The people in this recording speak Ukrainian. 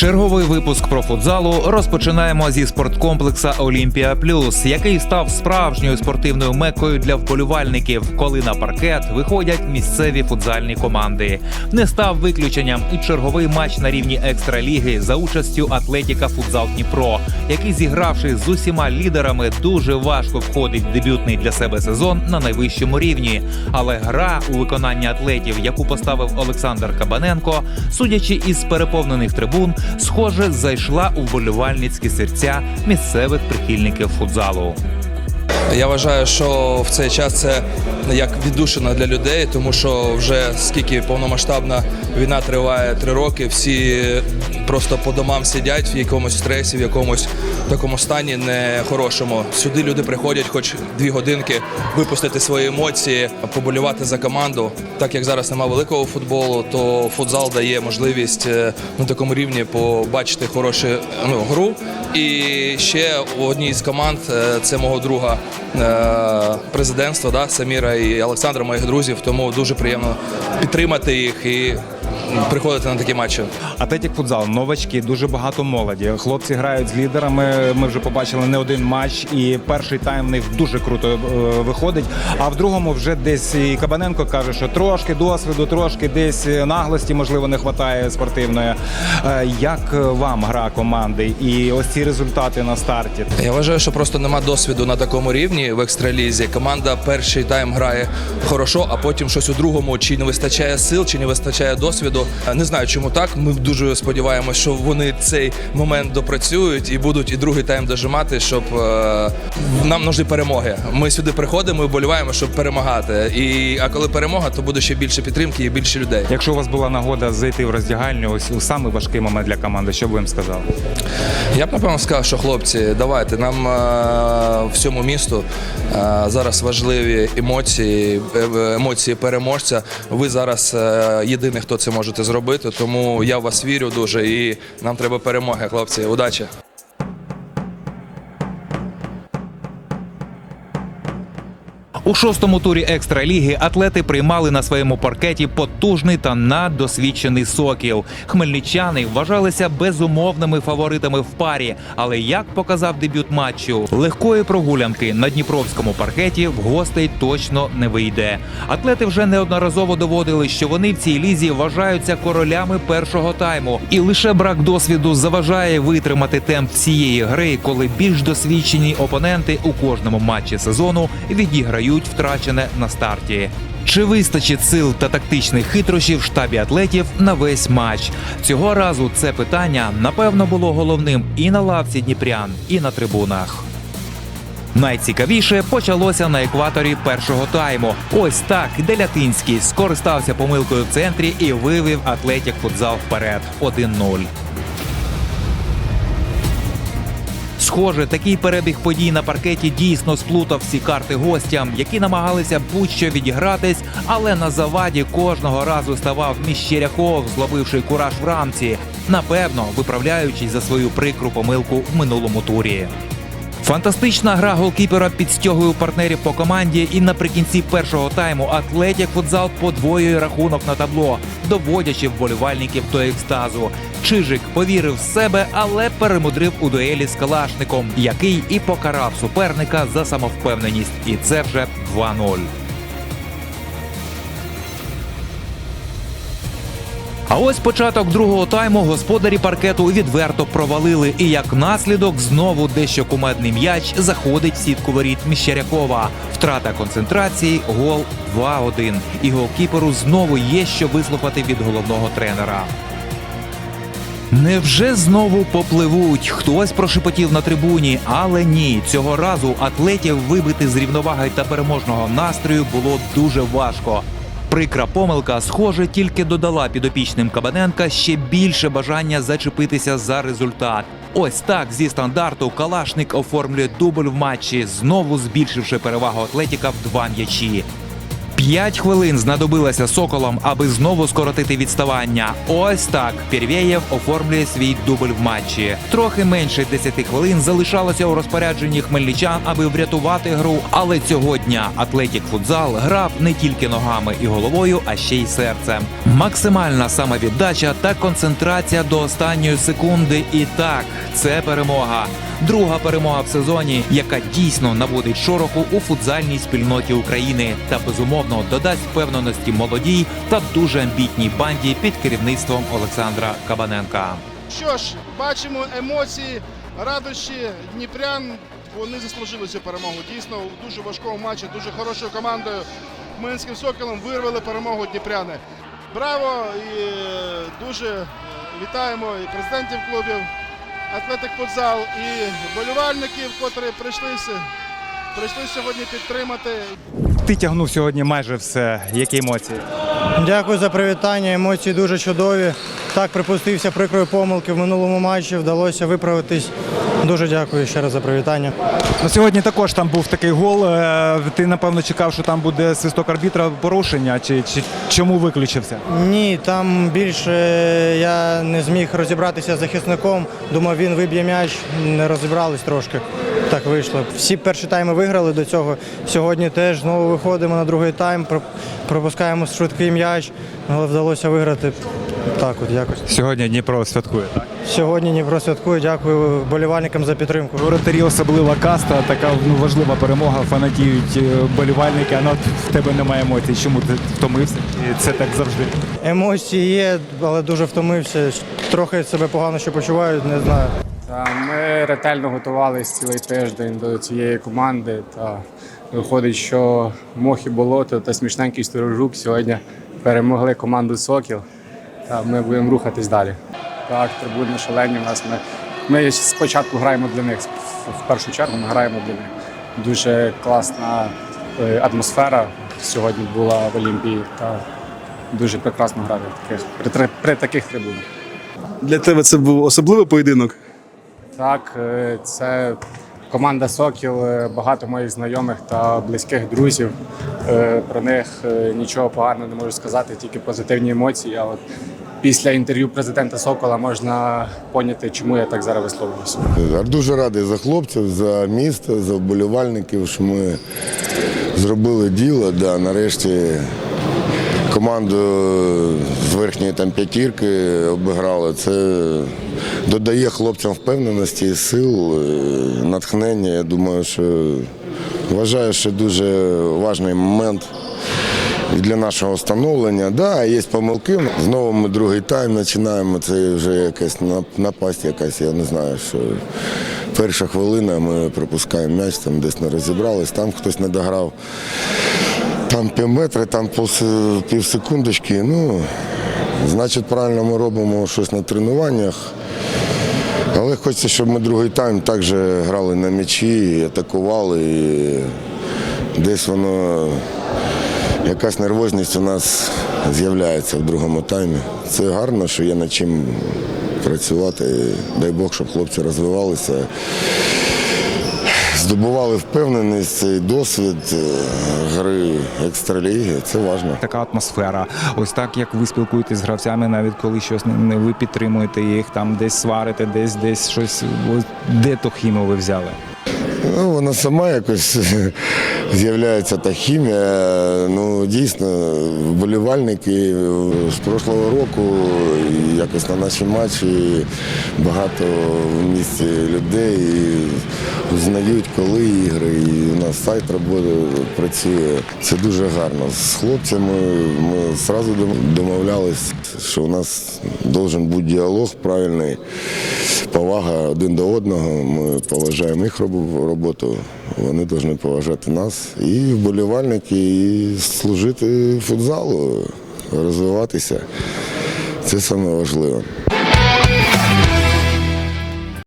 Черговий випуск про футзалу розпочинаємо зі спорткомплекса Олімпія Плюс, який став справжньою спортивною мекою для вболівальників, коли на паркет виходять місцеві футзальні команди. Не став виключенням і черговий матч на рівні екстраліги за участю Атлетіка Футзал Дніпро, який, зігравши з усіма лідерами, дуже важко входить в дебютний для себе сезон на найвищому рівні. Але гра у виконанні атлетів, яку поставив Олександр Кабаненко, судячи із переповнених трибун, схоже, зайшла у вболівальницькі серця місцевих прихильників футзалу. Я вважаю, що в цей час це як віддушина для людей, тому що вже скільки повномасштабна війна триває три роки, всі просто по домам сидять в якомусь стресі, в якомусь такому стані нехорошому. Сюди люди приходять, хоч дві годинки, випустити свої емоції, поболювати за команду. Так як зараз немає великого футболу, то футзал дає можливість е, на такому рівні побачити хорошу ну, гру. І ще у одній з команд е, це мого друга президентства, да, Саміра і Олександра, моїх друзів. Тому дуже приємно підтримати їх і приходити на такі матчі. Атлетік футзал, новачки, дуже багато молоді. Хлопці грають з лідерами. Ми вже побачили не один матч, і перший тайм в них дуже круто е, виходить. А в другому вже десь і Кабаненко каже, що трошки досвіду, трошки десь наглості, можливо, не вистачає спортивної. Е, Як вам гра команди і ось ці результати на старті? Я вважаю, що просто нема досвіду на такому рівні в екстралізі. Команда перший тайм грає хорошо, а потім щось у другому чи не вистачає сил, чи не вистачає досвіду. Е, Не знаю, чому так. Ми дуже сподіваємося, що вони цей момент допрацюють і будуть і другий тайм дожимати, щоб е, нам нужні перемоги. Ми сюди приходимо і вболіваємо, щоб перемагати. І а коли перемога, то буде ще більше підтримки і більше людей. Якщо у вас була нагода зайти в роздягальню, ось у самий важкий момент для команди, що б ви їм сказали? Я б напевно сказав, що хлопці, давайте нам е, всьому місту зараз важливі емоції, емоції переможця. Ви зараз єдиний, хто це можете зробити. Тому я в вас вірю дуже і нам треба перемоги, хлопці. Удачі! У шостому турі екстраліги атлети приймали на своєму паркеті потужний та наддосвідчений сокіл. Хмельничани вважалися безумовними фаворитами в парі. Але як показав дебют матчу, легкої прогулянки на дніпровському паркеті в гостей точно не вийде. Атлети вже неодноразово доводили, що вони в цій лізі вважаються королями першого тайму, і лише брак досвіду заважає витримати темп цієї гри, коли більш досвідчені опоненти у кожному матчі сезону відіграють втрачене на старті. Чи вистачить сил та тактичних хитрощів в штабі атлетів на весь матч? Цього разу це питання напевно було головним і на лавці Дніпрян, і на трибунах. Найцікавіше почалося на екваторі першого тайму. Ось так Делятинський скористався помилкою в центрі і вивів атлетік футзал вперед 1-0. Схоже, такий перебіг подій на паркеті дійсно сплутав всі карти гостям, які намагалися будь-що відігратись, але на заваді кожного разу ставав Міщеряков, зловивши кураж в рамці, напевно, виправляючись за свою прикру помилку в минулому турі. Фантастична гра голкіпера підстягує партнерів по команді, і наприкінці першого тайму Атлетік футзал подвоює рахунок на табло, доводячи вболівальників до екстазу. Чижик повірив в себе, але перемудрив у дуелі з Калашником, який і покарав суперника за самовпевненість. І це вже 2-0. А ось початок другого тайму господарі паркету відверто провалили, і як наслідок знову дещо кумедний м'яч заходить в сітку воріт Міщерякова. Втрата концентрації, гол 2-1. І голкіперу знову є що вислухати від головного тренера. Невже знову попливуть? Хтось прошепотів на трибуні, але ні. Цього разу атлетів вибити з рівноваги та переможного настрою було дуже важко. Прикра помилка, схоже, тільки додала підопічним Кабаненка ще більше бажання зачепитися за результат. Ось так зі стандарту Калашник оформлює дубль в матчі, знову збільшивши перевагу Атлетіка в два м'ячі. П'ять хвилин знадобилося соколам, аби знову скоротити відставання. Ось так Пірвєєв оформлює свій дубль в матчі. Трохи менше 10 хвилин залишалося у розпорядженні хмельничан, аби врятувати гру. Але цього дня Атлетік Футзал грав не тільки ногами і головою, а ще й серцем. Максимальна самовіддача та концентрація до останньої секунди. І так, це перемога. Друга перемога в сезоні, яка дійсно наводить шороху у футзальній спільноті України та безумовно додасть впевненості молодій та дуже амбітній банді під керівництвом Олександра Кабаненка. Що ж, бачимо емоції, радощі Дніпрян. Вони заслужили цю перемогу. Дійсно, у дуже важкому матчі, дуже хорошою командою Хмельницьким Соколом вирвали перемогу Дніпряни. Браво! І е, дуже е, вітаємо і президентів клубів, Атлетик Футзал, і болівальників, котрі прийшли, прийшли сьогодні підтримати. Ти тягнув сьогодні майже все. Які емоції? Дякую за привітання. Емоції дуже чудові. Так припустився прикрої помилки в минулому матчі. Вдалося виправитись. Дуже дякую ще раз за привітання. Ну, сьогодні також там був такий гол. Е, Ти напевно чекав, що там буде свисток арбітра порушення, чи, чи чому виключився? Ні, там більше я не зміг розібратися з захисником. Думав, він виб'є м'яч. Не розібрались трошки. Так вийшло. Всі перші тайми виграли до цього. Сьогодні теж знову виходимо на другий тайм, пропускаємо швидкий м'яч, але вдалося виграти. Так, от якось. Сьогодні Дніпро святкує. Так? Сьогодні Дніпро святкує. Дякую болівальникам за підтримку. Воротарі особлива каста, така ну, важлива перемога. Фанатіють е, болівальники, а ну, в тебе немає емоцій. Чому ти втомився? І це так завжди. Емоції є, але дуже втомився. Трохи себе погано ще почуваю, не знаю. Ми ретельно готувалися цілий тиждень до цієї команди. Та виходить, що мох болото та смішненький сторожук сьогодні перемогли команду Сокіл. Та ми будемо рухатись далі. Так, трибуни шалені у нас. Ми, ми спочатку граємо для них. В першу чергу ми граємо для них. Дуже класна е, атмосфера сьогодні була в Олімпії. Та дуже прекрасно грати таких, при, при таких трибунах. Для тебе це був особливий поєдинок. Так, е, це команда Сокіл, е, багато моїх знайомих та близьких друзів. Е, Про них нічого поганого не можу сказати, тільки позитивні емоції. А от після інтерв'ю президента Сокола можна поняти, чому я так зараз висловлююся. Дуже радий за хлопців, за місто, за вболівальників, що ми зробили діло. Да, нарешті команду з верхньої там п'ятірки обіграли. Це додає хлопцям впевненості, сил, е, натхнення. Я думаю, що вважаю, що дуже важний момент. Для нашого встановлення. Да, є помилки. Знову ми другий тайм починаємо. Це вже якась напасть, якась, я не знаю, що перша хвилина ми пропускаємо м'яч, там десь не розібрались, там хтось не дограв. Там півметри, там півсекундочки. Ну, значить, правильно ми робимо щось на тренуваннях. Але хочеться, щоб ми другий тайм також грали на м'ячі, атакували. І десь воно якась нервозність у нас з'являється в другому таймі. Це гарно, що є над чим працювати. Дай Бог, щоб хлопці розвивалися, здобували впевненість, досвід е, гри екстраліги. Це важливо. Така атмосфера. Ось так, як ви спілкуєтесь з гравцями, навіть коли щось не, ви підтримуєте їх, там десь сварите, десь десь щось. Ось Де то хіму ви взяли? Ну, вона сама якось з'являється та хімія. Ну, дійсно, вболівальники з прошлого року якось на наші матчі багато в місті людей і знають, коли ігри. І у нас сайт роботи працює. Це дуже гарно. З хлопцями ми одразу домовлялись, що у нас має бути діалог правильний повага один до одного. Ми поважаємо їх роботу, вони повинні поважати нас. І вболівальники, і служити футзалу, розвиватися. Це саме важливе.